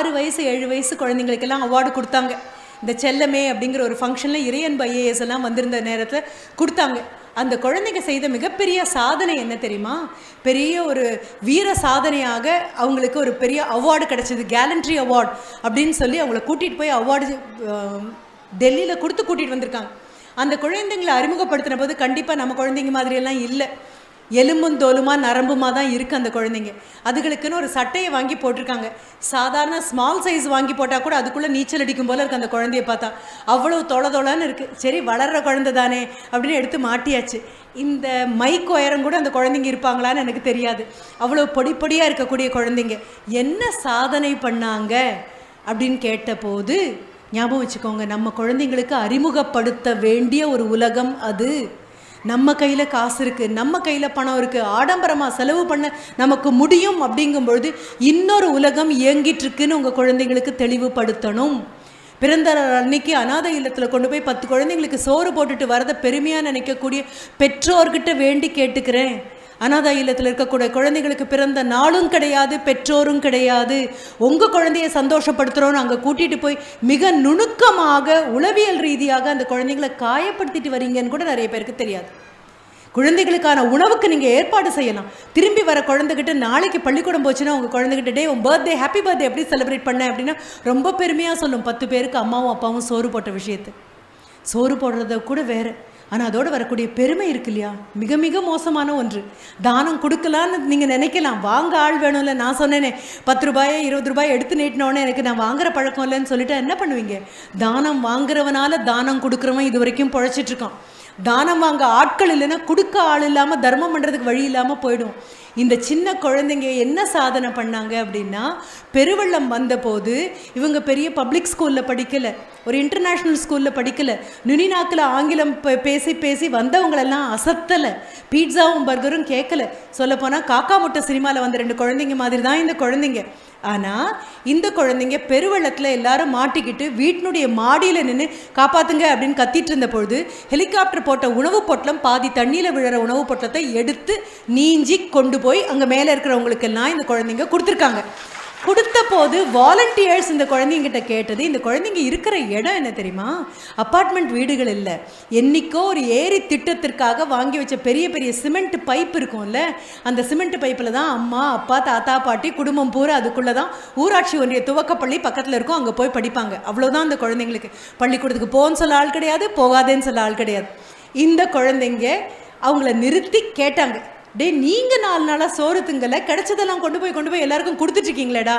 ஆறு வயசு ஏழு வயசு குழந்தைங்களுக்கெல்லாம் அவார்டு கொடுத்தாங்க. இந்த செல்லமே அப்படிங்கிற ஒரு ஃபங்க்ஷனில் இறையன் ஐஏஎஸ் எல்லாம் வந்திருந்த நேரத்தில் கொடுத்தாங்க. அந்த குழந்தைங்க செய்த மிகப்பெரிய சாதனை என்ன தெரியுமா? பெரிய ஒரு வீர சாதனையாக அவங்களுக்கு ஒரு பெரிய அவார்டு கிடைச்சது. கேலண்ட்ரி அவார்டு அப்படின்னு சொல்லி அவங்கள கூட்டிகிட்டு போய் அவார்டு டெல்லியில் கொடுத்து கூட்டிகிட்டு வந்திருக்காங்க. அந்த குழந்தைங்களை அறிமுகப்படுத்தின போது கண்டிப்பாக நம்ம குழந்தைங்க மாதிரியெல்லாம் இல்லை. எலும்பும் தோலுமா நரம்புமா தான் இருக்குது அந்த குழந்தைங்க. அதுகளுக்குன்னு ஒரு சட்டையை வாங்கி போட்டிருக்காங்க. சாதாரண ஸ்மால் சைஸ் வாங்கி போட்டால் கூட அதுக்குள்ளே நீச்சல் அடிக்கும் போல இருக்குது அந்த குழந்தைய பார்த்தா. அவ்வளோ தொலை தொலைன்னு இருக்குது சரி வளர்கிற குழந்தை தானே அப்படின்னு எடுத்து மாட்டியாச்சு. இந்த மைக் உயரம் கூட அந்த குழந்தைங்க இருப்பாங்களான்னு எனக்கு தெரியாது. அவ்வளோ பொடி பொடியாக இருக்கக்கூடிய குழந்தைங்க. என்ன சாதனை பண்ணாங்க அப்படின்னு கேட்டபோது ஞாபகம் வச்சுக்கோங்க நம்ம குழந்தைங்களுக்கு அறிமுகப்படுத்த வேண்டிய ஒரு உலகம் அது. நம்ம கையில் காசு இருக்குது நம்ம கையில் பணம் இருக்குது ஆடம்பரமாக செலவு பண்ண நமக்கு முடியும் அப்படிங்கும் பொழுது இன்னொரு உலகம் இயங்கிட்டு இருக்குன்னு உங்கள் குழந்தைங்களுக்கு தெளிவுபடுத்தணும். பிறந்த அன்னைக்கு அனாதை இல்லத்தில் கொண்டு போய் பத்து குழந்தைங்களுக்கு சோறு போட்டுட்டு வரதை பெருமையாக நினைக்கக்கூடிய பெற்றோர்கிட்ட வேண்டி கேட்டுக்கிறேன். அனாதை இல்லத்தில் இருக்கக்கூடிய குழந்தைங்களுக்கு பிறந்த நாளும் கிடையாது பெற்றோரும் கிடையாது. உங்கள் குழந்தைய சந்தோஷப்படுத்துகிறோன்னு அங்கே கூட்டிகிட்டு போய் மிக நுணுக்கமாக உளவியல் ரீதியாக அந்த குழந்தைங்களை காயப்படுத்திட்டு வரீங்கன்னு கூட நிறைய பேருக்கு தெரியாது. குழந்தைகளுக்கான உணவுக்கு நீங்கள் ஏற்பாடு செய்யலாம். திரும்பி வர குழந்தைகிட்ட நாளைக்கு பள்ளிக்கூடம் போச்சுன்னா உங்கள் குழந்தைகிட்ட டே உன் பர்த்டே ஹாப்பி பர்த்டே எப்படி செலிப்ரேட் பண்ண? அப்படின்னா ரொம்ப பெருமையாக சொல்லும். பத்து பேருக்கு அம்மாவும் அப்பாவும் சோறு போட்ட விஷயத்தை. சோறு போடுறத கூட வேறு. ஆனால் அதோடு வரக்கூடிய பெருமை இருக்கு இல்லையா? மிக மிக மோசமான ஒன்று. தானம் கொடுக்கலான்னு நீங்கள் நினைக்கலாம். வாங்க ஆள் வேணும்ல நான் சொன்னேனே. பத்து ரூபாயை இருபது ரூபாய் எடுத்து நீட்டினோடனே எனக்கு நான் வாங்குற பழக்கம் இல்லைன்னு சொல்லிட்டு என்ன பண்ணுவீங்க? தானம் வாங்குறவனால தானம் கொடுக்குறவன் இது வரைக்கும் பிழைச்சிட்டுருக்கான் தானம் வாங்க ஆட்கள் இல்லைன்னா கொடுக்க ஆள் இல்லாமல் தர்மம் பண்ணுறதுக்கு வழி இல்லாமல் போயிடும் இந்த சின்ன குழந்தைங்க என்ன சாதனை பண்ணாங்க அப்படின்னா பெருவெள்ளம் வந்தபோது இவங்க பெரிய பப்ளிக் ஸ்கூலில் படிக்கலை ஒரு இன்டர்நேஷ்னல் ஸ்கூலில் படிக்கலை. நுனிநாக்கில் ஆங்கிலம் பேசி பேசி வந்தவங்களெல்லாம் அசத்தலை. பீட்சாவும் பர்கரும் கேட்கல சொல்லப்போனால் காக்கா முட்டை சினிமாவில் வந்த ரெண்டு குழந்தைங்க மாதிரி தான் இந்த குழந்தைங்க. ஆனால் இந்த குழந்தைங்க பெருவெள்ளத்தில் எல்லாரும் மாட்டிக்கிட்டு வீட்டினுடைய மாடியில் நின்று காப்பாற்றுங்க அப்படின்னு கத்திட்டு இருந்த பொழுது ஹெலிகாப்டர் போட்ட உணவு பொட்டலம் பாதி தண்ணியில் விழுற உணவு பொட்டலத்தை எடுத்து நீஞ்சி கொண்டு போய் அங்கே மேலே இருக்கிறவங்களுக்கெல்லாம் இந்த குழந்தைங்க கொடுத்துருக்காங்க. கொடுத்த போது வாலண்டியர்ஸ் இந்த குழந்தைங்கிட்ட கேட்டது இந்த குழந்தைங்க இருக்கிற இடம் என்ன தெரியுமா? அப்பார்ட்மெண்ட் வீடுகள் இல்லை. என்னைக்கோ ஒரு ஏரி திட்டத்திற்காக வாங்கி வச்ச பெரிய பெரிய சிமெண்ட் பைப் இருக்கும்ல அந்த சிமெண்ட் பைப்பில் தான் அம்மா அப்பா தாத்தா பாட்டி குடும்பம் பூரா அதுக்குள்ளே தான் ஊராட்சி ஒன்றிய துவக்கப்பள்ளி பக்கத்தில் இருக்கும் அங்கே போய் படிப்பாங்க. அவ்வளோதான் அந்த குழந்தைங்களுக்கு. பள்ளிக்கூடத்துக்கு போகன்னு சொல்ல ஆள் கிடையாது போகாதேன்னு சொல்ல ஆள் கிடையாது. இந்த குழந்தைங்க அவங்கள நிறுத்தி கேட்டாங்க. டேய் நீங்கள் நாலு நாளாக சோறு திங்கல கிடைச்சதெல்லாம் கொண்டு போய் கொண்டு போய் எல்லாருக்கும் கொடுத்துட்ருக்கீங்களேடா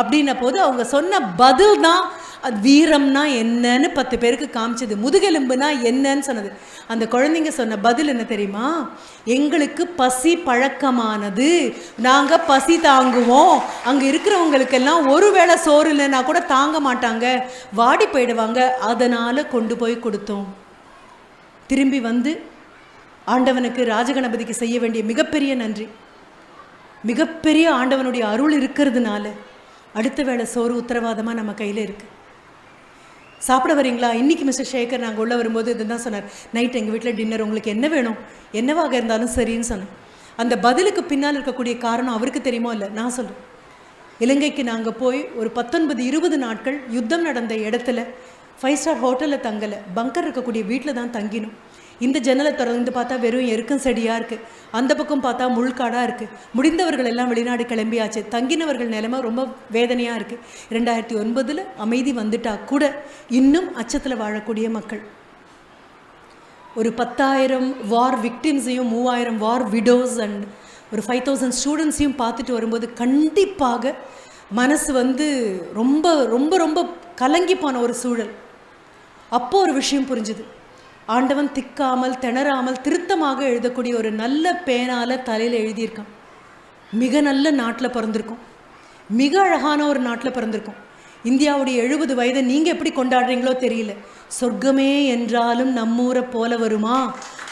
அப்படின்ன போது அவங்க சொன்ன பதில் தான் அது வீரம்னா என்னன்னு பத்து பேருக்கு காமிச்சது. முதுகெலும்புனா என்னன்னு சொன்னது. அந்த குழந்தைங்க சொன்ன பதில் என்ன தெரியுமா? எங்களுக்கு பசி பழக்கமானது. நாங்கள் பசி தாங்குவோம். அங்கே இருக்கிறவங்களுக்கெல்லாம் ஒரு வேளை சோறு இல்லைன்னா கூட தாங்க மாட்டாங்க. வாடி போயிடுவாங்க. அதனால் கொண்டு போய் கொடுத்தோம். திரும்பி வந்து ஆண்டவனுக்கு ராஜகணபதிக்கு செய்ய வேண்டிய மிகப்பெரிய நன்றி. மிகப்பெரிய ஆண்டவனுடைய அருள் இருக்கிறதுனால அடுத்த வேளை சோறு உத்தரவாதமாக நம்ம கையில் இருக்குது சாப்பிட வரீங்களா? இன்றைக்கி மிஸ்டர் சேகர் நாங்கள் உள்ளே வரும்போது இதுதான் சொன்னார். நைட் எங்கள் வீட்டில் டின்னர் உங்களுக்கு என்ன வேணும்? என்னவாக இருந்தாலும் சரின்னு சொன்னேன் அந்த பதிலுக்கு பின்னால் இருக்கக்கூடிய காரணம் அவருக்கு தெரியுமோ இல்லை? நான் சொல்கிறேன் இலங்கைக்கு நாங்கள் போய் ஒரு பத்தொன்பது இருபது நாட்கள் யுத்தம் நடந்த இடத்துல ஃபைவ் ஸ்டார் ஹோட்டலில் தங்கலை. பங்கர் இருக்கக்கூடிய வீட்டில் தான் தங்கினோம். இந்த ஜன்னலை திறந்து பார்த்தா வெறும் எருக்கும் செடியாக இருக்குது அந்த பக்கம் பார்த்தா முள்காடாக இருக்குது முடிந்தவர்கள் எல்லாம் வெளிநாடு கிளம்பியாச்சு. தங்கினவர்கள் நிலைமை ரொம்ப வேதனையாக இருக்குது ரெண்டாயிரத்தி ஒன்பதில் அமைதி வந்துட்டா கூட இன்னும் அச்சத்தில் வாழக்கூடிய மக்கள். ஒரு பத்தாயிரம் வார் விக்டிம்ஸையும் மூவாயிரம் வார் விடோஸ் அண்ட் ஒரு ஃபைவ் தௌசண்ட் ஸ்டூடெண்ட்ஸையும் பார்த்துட்டு வரும்போது கண்டிப்பாக மனசு வந்து ரொம்ப ரொம்ப ரொம்ப கலங்கி போன ஒரு சூழல். அப்போ ஒரு விஷயம் புரிஞ்சுது. ஆண்டவன் திக்காமல் திணறாமல் திருத்தமாக எழுதக்கூடிய ஒரு நல்ல பேனால தலையில் எழுதியிருக்கான். மிக நல்ல நாட்டில் பிறந்திருக்கோம். மிக அழகான ஒரு நாட்டில் பிறந்திருக்கோம். இந்தியாவுடைய எழுபது வயதை நீங்கள் எப்படி கொண்டாடுறீங்களோ தெரியல. சொர்க்கமே என்றாலும் நம்மூரை போல வருமா?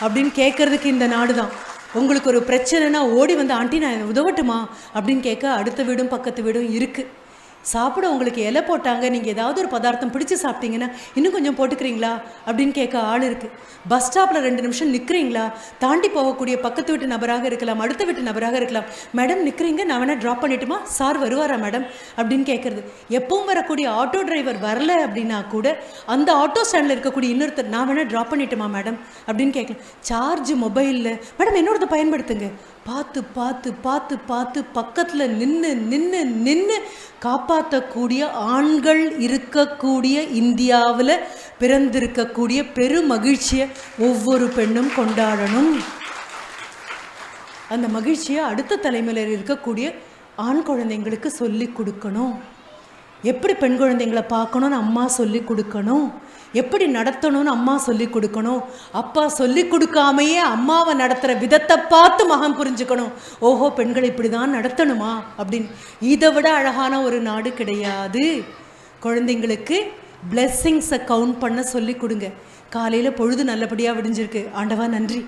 அப்படின்னு கேட்கறதுக்கு இந்த நாடு தான் உங்களுக்கு ஒரு பிரச்சனைனா ஓடி வந்து ஆண்டி நான் உதவட்டுமா? அப்படின்னு கேட்க அடுத்த வீடும் பக்கத்து வீடும் இருக்குது சாப்பிட உங்களுக்கு இலை போட்டாங்க நீங்கள் ஏதாவது ஒரு பதார்த்தம் பிடிச்சி சாப்பிட்டீங்கன்னா இன்னும் கொஞ்சம் போட்டுக்கிறீங்களா? அப்படின்னு கேட்க ஆள் இருக்குது பஸ் ஸ்டாப்பில் ரெண்டு நிமிஷம் நிற்கிறீங்களா தாண்டி போகக்கூடிய பக்கத்து வீட்டு நபராக இருக்கலாம் அடுத்த வீட்டு நபராக இருக்கலாம். மேடம் நிற்கிறீங்க நான் வேணால் ட்ராப் பண்ணிட்டுமா? சார் வருவாரா மேடம்? அப்படின்னு கேட்குறது. எப்பவும் வரக்கூடிய ஆட்டோ டிரைவர் வரல அப்படின்னா கூட அந்த ஆட்டோ ஸ்டாண்டில் இருக்கக்கூடிய இன்னொருத்தர் நான் வேணால் ட்ராப் பண்ணிட்டுமா மேடம்? அப்படின்னு கேட்கலாம். சார்ஜ் மொபைலில் மேடம் என்னோடத பயன்படுத்துங்க. பார்த்து பார்த்து பார்த்து பார்த்து பக்கத்தில் நின்று நின்று நின்று காப்பாற்றக்கூடிய ஆண்கள் இருக்கக்கூடிய இந்தியாவில் பிறந்திருக்கக்கூடிய பெரு மகிழ்ச்சியை ஒவ்வொரு பெண்ணும் கொண்டாடணும். அந்த மகிழ்ச்சியை அடுத்த தலைமுறையில் இருக்கக்கூடிய ஆண் குழந்தைங்களுக்கு சொல்லி கொடுக்கணும். எப்படி பெண் குழந்தைங்களை பார்க்கணும்னு அம்மா சொல்லி கொடுக்கணும்? எப்படி நடத்தணும்னு அம்மா சொல்லி கொடுக்கணும்? அப்பா சொல்லி கொடுக்காமையே அம்மாவை நடத்துகிற விதத்தை பார்த்து மகன் புரிஞ்சுக்கணும். ஓஹோ பெண்களை இப்படி தான் நடத்தணுமா? அப்படின்னு. இதை விட அழகான ஒரு நாடு கிடையாது. குழந்தைங்களுக்கு பிளெஸ்ஸிங்ஸை கவுண்ட் பண்ண சொல்லி கொடுங்க. காலையில் பொழுது நல்லபடியாக விடிஞ்சிருக்கு. ஆண்டவா நன்றி.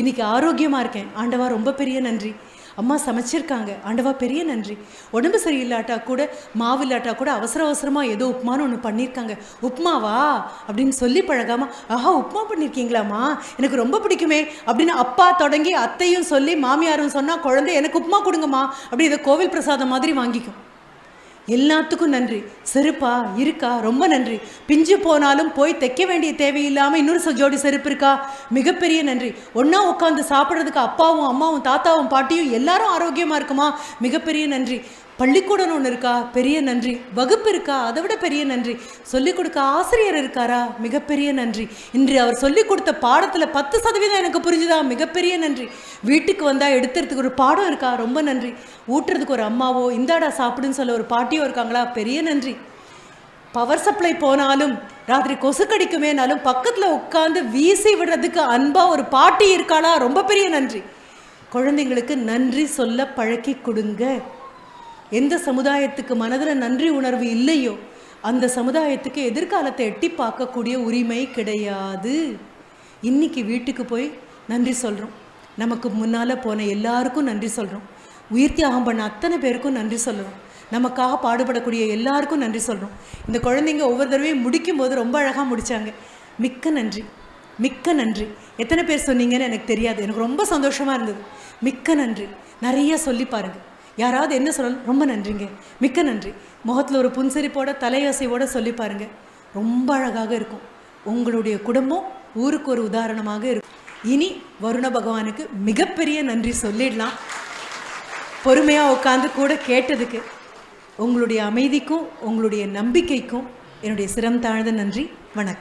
இன்றைக்கி ஆரோக்கியமாக இருக்கேன். ஆண்டவா ரொம்ப பெரிய நன்றி. அம்மா சமைச்சிருக்காங்க. ஆண்டவா பெரிய நன்றி. உடம்பு சரியில்லாட்டா கூட மாவு இல்லாட்டா கூட அவசர அவசரமாக ஏதோ உப்புமான்னு ஒன்று பண்ணியிருக்காங்க உப்புமாவா? அப்படின்னு சொல்லி பழகாம ஆஹா உப்புமா பண்ணியிருக்கீங்களாம்மா எனக்கு ரொம்ப பிடிக்குமே. அப்படின்னு அப்பா தொடங்கி அத்தையும் சொல்லி மாமியாரும் சொன்னால் குழந்தை எனக்கு உப்புமா கொடுங்கம்மா. அப்படி இதை கோவில் பிரசாதம் மாதிரி வாங்கிக்கும். எல்லாத்துக்கும் நன்றி. செருப்பா இருக்கா? ரொம்ப நன்றி. பிஞ்சு போனாலும் போய் தைக்க வேண்டிய தேவையில்லாமல் இன்னொரு ஜோடி செருப்பு இருக்கா? மிகப்பெரிய நன்றி. ஒன்றா உட்காந்து சாப்பிட்றதுக்கு அப்பாவும் அம்மாவும் தாத்தாவும் பாட்டியும் எல்லாரும் ஆரோக்கியமாக இருக்குமா? மிகப்பெரிய நன்றி. பள்ளிக்கூடம் ஒன்று இருக்கா? பெரிய நன்றி. வகுப்பு இருக்கா? அதை விட பெரிய நன்றி. சொல்லிக் கொடுக்க ஆசிரியர் இருக்காரா? மிகப்பெரிய நன்றி. இன்று அவர் சொல்லிக் கொடுத்த பாடத்தில் பத்து சதவீதம் எனக்கு புரிஞ்சுதா? மிகப்பெரிய நன்றி. வீட்டுக்கு வந்தால் எடுத்துறதுக்கு ஒரு பாடம் இருக்கா? ரொம்ப நன்றி. ஊட்டுறதுக்கு ஒரு அம்மாவோ இந்தாடா சாப்பிடுன்னு சொல்ல ஒரு பாட்டியோ இருக்காங்களா? பெரிய நன்றி. பவர் சப்ளை போனாலும் ராத்திரி கொசு கடிக்குமேனாலும் பக்கத்தில் உட்காந்து வீசி விடுறதுக்கு அன்பாக ஒரு பாட்டி இருக்காளா? ரொம்ப பெரிய நன்றி. குழந்தைங்களுக்கு நன்றி சொல்ல பழக்கி கொடுங்க. எந்த சமுதாயத்துக்கு மனதில் நன்றி உணர்வு இல்லையோ அந்த சமுதாயத்துக்கு எதிர்காலத்தை எட்டி பார்க்கக்கூடிய உரிமை கிடையாது. இன்னைக்கு வீட்டுக்கு போய் நன்றி சொல்கிறோம் நமக்கு முன்னால் போன எல்லாருக்கும் நன்றி சொல்கிறோம் உயிர் தியாகம் பண்ண அத்தனை பேருக்கும் நன்றி சொல்கிறோம் நமக்காக பாடுபடக்கூடிய எல்லாருக்கும் நன்றி சொல்கிறோம் இந்த குழந்தைங்க ஒவ்வொரு தடவையும் முடிக்கும் போது ரொம்ப அழகாக முடித்தாங்க மிக்க நன்றி. மிக்க நன்றி. எத்தனை பேர் சொன்னீங்கன்னு எனக்கு தெரியாது. எனக்கு ரொம்ப சந்தோஷமாக இருந்தது. மிக்க நன்றி. நிறைய சொல்லி பாருங்கள் யாராவது என்ன சொல்லணும் ரொம்ப நன்றிங்க. மிக்க நன்றி. முகத்தில் ஒரு புன்சிரிப்போட தலையசைவோட சொல்லி பாருங்க. ரொம்ப அழகாக இருக்கும். உங்களுடைய குடும்பம் ஊருக்கு ஒரு உதாரணமாக இருக்கும். இனி வருண பகவானுக்கு மிகப்பெரிய நன்றி சொல்லிடலாம். பொறுமையாக உட்காந்து கூட கேட்டதுக்கு உங்களுடைய அமைதிக்கும் உங்களுடைய நம்பிக்கைக்கும் என்னுடைய சிரம் தாழ்ந்த நன்றி. வணக்கம்.